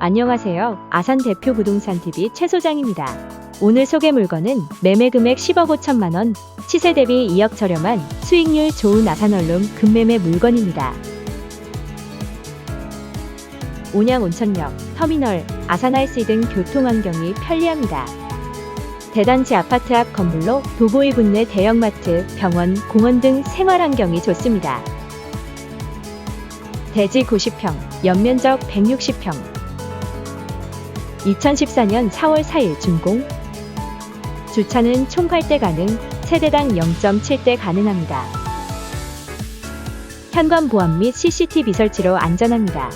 안녕하세요. 아산 대표 부동산 TV 최 소장입니다. 오늘 소개 물건은 매매 금액 10억 5천만 원, 시세 대비 2억 저렴한 수익률 좋은 아산 원룸 금매매 물건입니다. 온양 온천역, 터미널, 아산 RC 등 교통 환경이 편리합니다. 대단지 아파트 앞 건물로 도보이 군내 대형마트, 병원, 공원 등 생활 환경이 좋습니다. 대지 90평, 연면적 160평. 2014년 4월 4일 준공. 주차는 총 8대 가능, 세대당 0.7대 가능합니다. 현관 보안 및 CCTV 설치로 안전합니다.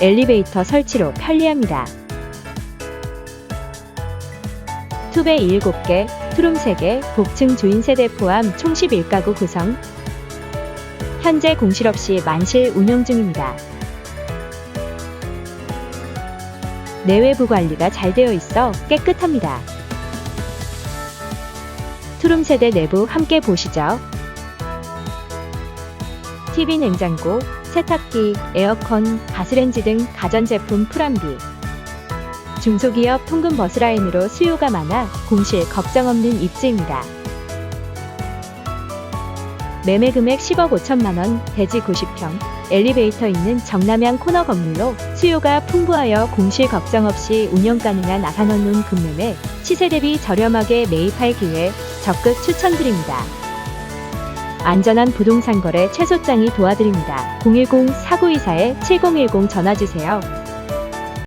엘리베이터 설치로 편리합니다. 투베 7개, 투룸 3개, 복층 주인 세대 포함 총 11가구 구성. 현재 공실 없이 만실 운영 중입니다. 내외부 관리가 잘 되어 있어 깨끗합니다. 투룸 세대 내부 함께 보시죠. TV 냉장고, 세탁기, 에어컨, 가스렌지 등 가전제품 풀안비. 중소기업 통금 버스 라인으로 수요가 많아 공실 걱정 없는 입지입니다. 매매 금액 10억 5천만 원, 대지 90평, 엘리베이터 있는 정남향 코너 건물로 수요가 풍부하여 공실 걱정 없이 운영 가능한 아산원룸 금매매, 시세 대비 저렴하게 매입할 기회 적극 추천드립니다. 안전한 부동산 거래 최소장이 도와드립니다. 010-4924-7010 전화 주세요.